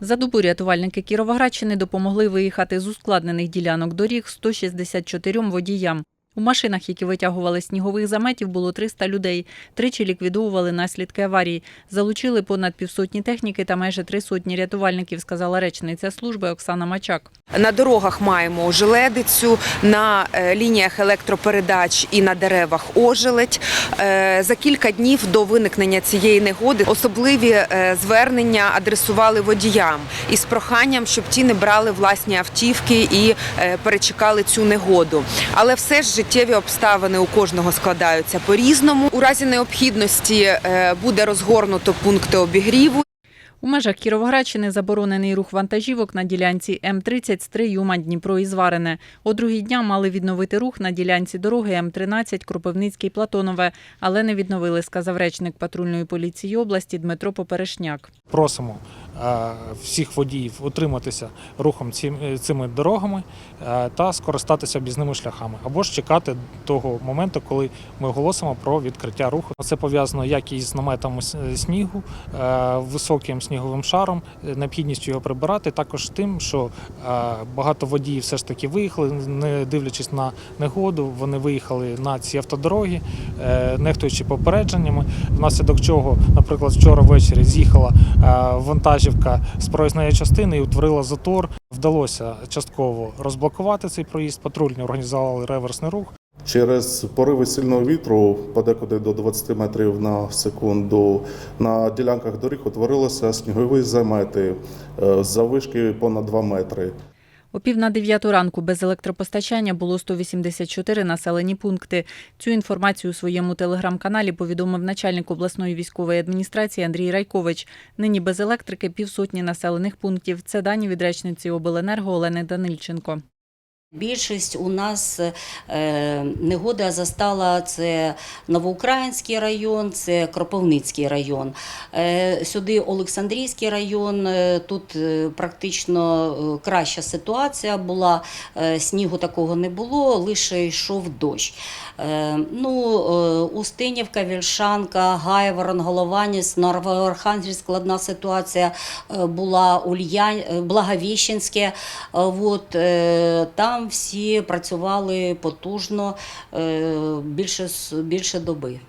За добу рятувальники Кіровоградщини допомогли виїхати з ускладнених ділянок доріг 164 водіям. У машинах, які витягували снігових заметів, було 300 людей. Тричі ліквідовували наслідки аварії. Залучили понад півсотні техніки та майже три сотні рятувальників, сказала речниця служби Оксана Мачак. На дорогах маємо ожеледицю, на е, лініях електропередач і на деревах ожеледь. Е, За кілька днів до виникнення цієї негоди особливі е, звернення адресували водіям із проханням, щоб ті не брали власні автівки і перечекали цю негоду. Але все ж життєві обставини у кожного складаються по-різному. У разі необхідності е, буде розгорнуто пункти обігріву. У межах Кіровоградщини заборонений рух вантажівок на ділянці М-30 Стрий-Юмань Дніпро і Зварене. О другій дня мали відновити рух на ділянці дороги М-13 Кропивницький Платонове, але не відновили, сказав речник патрульної поліції області Дмитро Поперешняк. Просимо всіх водіїв утриматися рухом е, цими дорогами е, та скористатися об'їзними шляхами, або ж чекати того моменту, коли ми оголосимо про відкриття руху. Це пов'язано як із наметом снігу, е, високим сніговим шаром, е, необхідністю його прибирати, також тим, що е, багато водіїв все ж таки виїхали, не дивлячись на негоду, вони виїхали на ці автодороги, е, нехтуючи попередженнями, внаслідок чого, наприклад, вчора ввечері з'їхала е, вантажівка з проїзної частини і утворила затор. Вдалося частково розблокувати цей проїзд. Патрульні організували реверсний рух. Через пориви сильного вітру, подекуди до 20 метрів на секунду, на ділянках доріг утворилися снігові замети е, заввишки понад 2 метри. О пів на дев'яту ранку без електропостачання було 184 населені пункти. Цю інформацію у своєму телеграм-каналі повідомив начальник обласної військової адміністрації Андрій Райкович. Нині без електрики півсотні населених пунктів. Це дані від речниці обленерго Олени Данильченко. Більшість у нас е, негода застала це Новоукраїнський район, це Кропивницький район. Е, сюди Олександрійський район. е, Тут практично краща ситуація була. Снігу такого не було, лише йшов дощ. Ну, Устинівка, Вільшанка, Гайворон, Голованець, Новоархангельськ, складна ситуація була Ульян, Благовіщенське. От, е, всі працювали потужно е, більше, більше доби.